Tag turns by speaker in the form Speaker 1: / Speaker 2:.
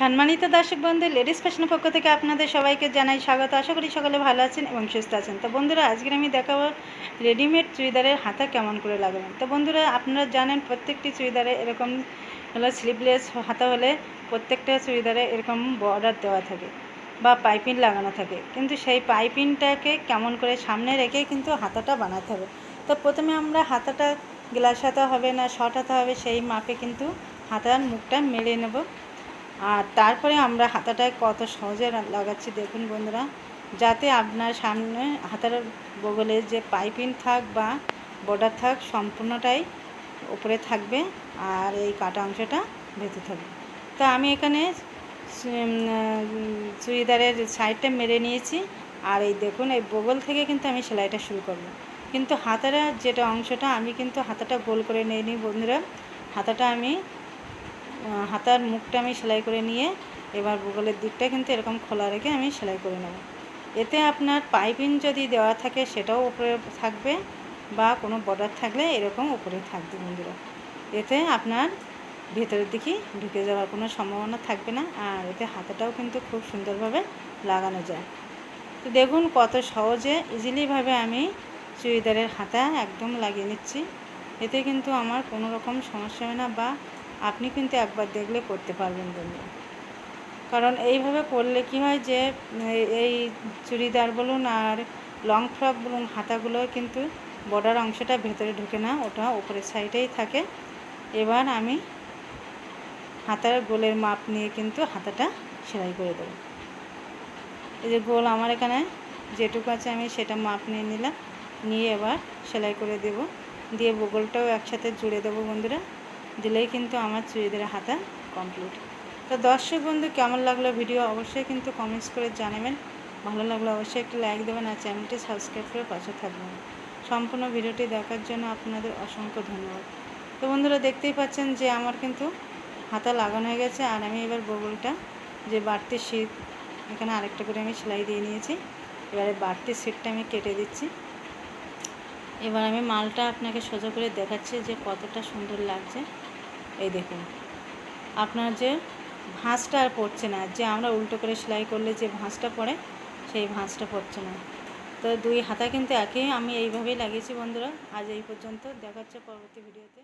Speaker 1: সম্মানিত দর্শক বন্ধু, লেডিস ফ্যাশনের পক্ষ থেকে আপনাদের সবাইকে জানাই স্বাগত। আশা করি সকলে ভালো আছেন এবং সুস্থ আছেন। তো বন্ধুরা আজকে আমি দেখাবো রেডিমেড চুড়িদারের হাতা কেমন করে লাগাবেন। তো বন্ধুরা, আপনারা জানেন প্রত্যেকটি চুড়িদারে এরকম হলো স্লিভলেস হাতা হলে প্রত্যেকটা চুড়িদারে এরকম বর্ডার দেওয়া থাকে বা পাইপিন লাগানো থাকে। কিন্তু সেই পাইপিনটাকে কেমন করে সামনে রেখে কিন্তু হাতাটা বানাতে হবে। তো প্রথমে আমরা হাতাটা গ্লাস হাতা হবে না শর্ট হাতা হবে, সেই মাপে কিন্তু হাতার মুখটা মেলে নেব। আর তারপরে আমরা হাতাটায় কত সহজে লাগাচ্ছি দেখুন বন্ধুরা, যাতে আপনার সামনে হাতার বগলে যে পাইপিং থাক বা বর্ডার থাক সম্পূর্ণটাই ওপরে থাকবে আর এই কাটা অংশটা ভেতরে থাকবে। তো আমি এখানে চুড়িদারের সাইডটা মেরে নিয়েছি আর এই দেখুন, এই বগল থেকে কিন্তু আমি সেলাইটা শুরু করব। কিন্তু হাতাটা যেটা অংশটা, আমি কিন্তু হাতাটা গোল করে নিয়ে নিই বন্ধুরা, হাতাটা আমি হাতার মুখটা আমি সেলাই করে নিয়ে এবার গুগলের দিকটা কিন্তু এরকম খোলা রেখে আমি সেলাই করে নেব। এতে আপনার পাইপিং যদি দেওয়া থাকে সেটাও উপরে থাকবে বা কোনো বর্ডার থাকলে এরকম উপরে থাকবে বন্ধুরা। এতে আপনার ভেতরের দিকে ঢুকে যাওয়ার কোনো সম্ভাবনা থাকবে না আর এতে হাতাটাও কিন্তু খুব সুন্দরভাবে লাগানো যায়। তো দেখুন কত সহজে ইজিলিভাবে আমি চুড়িদারের হাতা একদম লাগিয়ে নিচ্ছি। এতে কিন্তু আমার কোনো রকম সমস্যা হয় না বা আপনি কিন্তু একবার দেখলে করতে পারবেন বন্ধুরা কারণ এইভাবে করলে কি হয় যে এই- এই চুড়িদার বলুন আর লং ফ্রক বলুন, হাতাগুলো কিন্তু বর্ডার অংশটা ভেতরে ঢুকে না, ওটা উপরের সাইডেই থাকে। এবার আমি হাতার গোলের মাপ নিয়ে কিন্তু হাতাটা সেলাই করে দেবো। এই যে গোল আমার এখানে যেটুকু আছে আমি সেটা মাপ নিয়ে নিলাম, নিয়ে এবার সেলাই করে দেব। দিয়ে বগলটাও একসাথে জুড়ে দেবো বন্ধুরা। দিলেই কিন্তু আমার চুড়িদারের হাতা কমপ্লিট তো দর্শক বন্ধু, কেমন লাগল ভিডিও? অবশ্যই কিন্তু কমেন্টস করে জানাবেন। ভালো লাগলে অবশ্যই একটি লাইক দেবেন আর চ্যানেলটি সাবস্ক্রাইব করে পাশে থাকবেন। সম্পূর্ণ ভিডিওটি দেখার জন্য আপনাদের অসংখ্য ধন্যবাদ। তো বন্ধুরা, দেখতেই পাচ্ছেন যে আমার কিন্তু হাতা লাগানো হয়ে গেছে আর আমি এবার বগলটা যে বাড়তি শীত এখানে আরেকটা করে আমি সেলাই দিয়ে নিয়েছি। এবারে বাড়তি সিটটা আমি কেটে দিচ্ছি। এবার আমি মালটা আপনাকে সোজা করে দেখাচ্ছি যে কতটা সুন্দর লাগছে। এই দেখুন, আপনার যে ভাঁজটা আর পড়ছে না, যে আমরা উল্টো করে সেলাই করলে যে ভাঁজটা পড়ে, সেই ভাঁজটা পড়ছে না। তো দুই হাতা কিন্তু একই আমি এইভাবেই লাগিয়েছি বন্ধুরা। আজ এই পর্যন্ত দেখাচ্ছে পরবর্তী ভিডিওতে।